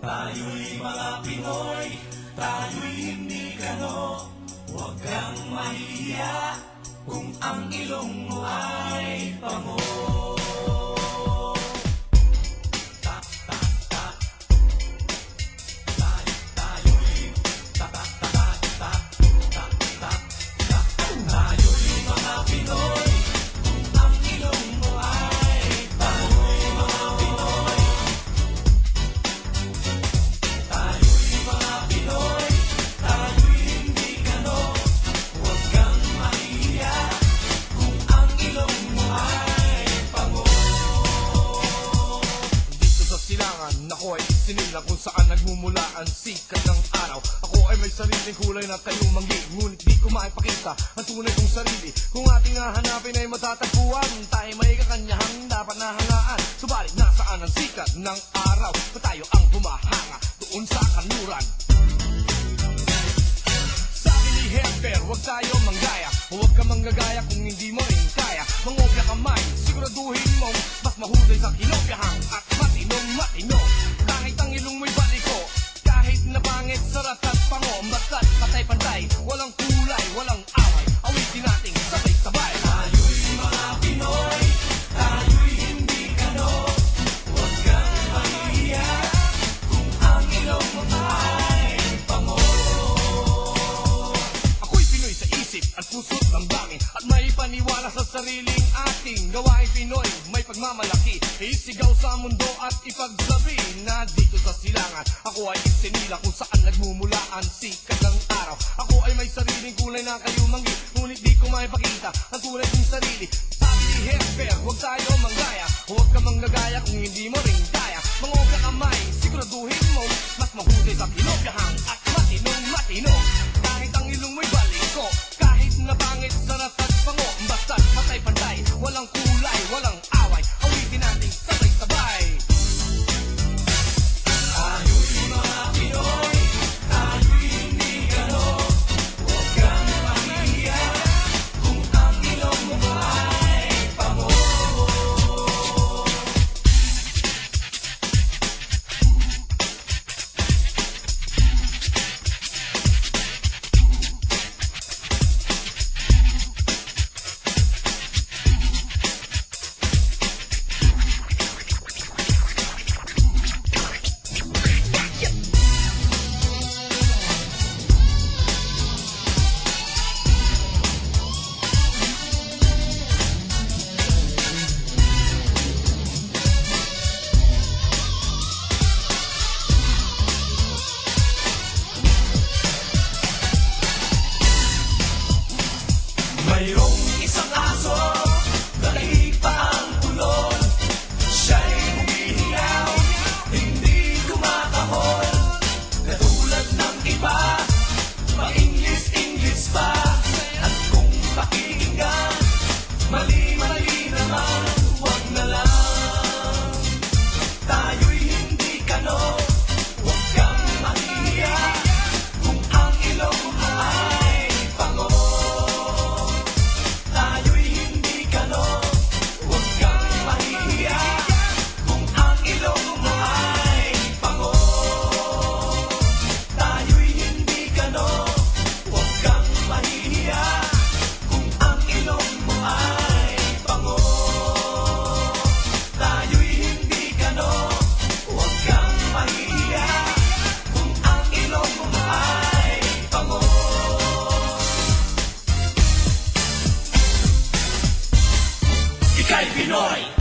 Tayo'y mga Pinoy, tayo'y hindi kano Huwag kang mahihiya kung ang ilong mo ay pango sinilang kung saan nagmumula ang sikat ng araw. Ako ay may sariling kulay na kayo manggi Ngunit di ko maipakita ang tunay kong sarili. Kung ating hahanapin ay matatagpuan Tayo may kakanyahang dapat nahangaan Subalit nasaan ang sikat ng araw? Pa tayo ang humahanga doon sa kanluran Sabi ni Hesper, huwag tayo manggaya. Huwag ka manggagaya kung hindi mo rin kaya. Mangopya ka man, siguraduhin mong Mas mahusay sa kinopyahan At matino paniwala sa sariling ating gawain Pinoy. May pagmamalaki, isigaw sa mundo at ipagsabi Na dito sa silangan, ako ay isinila kung saan nagmumula ang sikat ng araw. Ako ay may sariling kulay na kayo manggi Ngunit di ko maipakita ang kulay kong sarili. Sabi ni Hesper, huwag tayo manggaya. Huwag ka manggagaya kung hindi mo rin kaya. Mangopya kamay, siguraduhin mo Mas mahusay sa kinopyahan Pinoy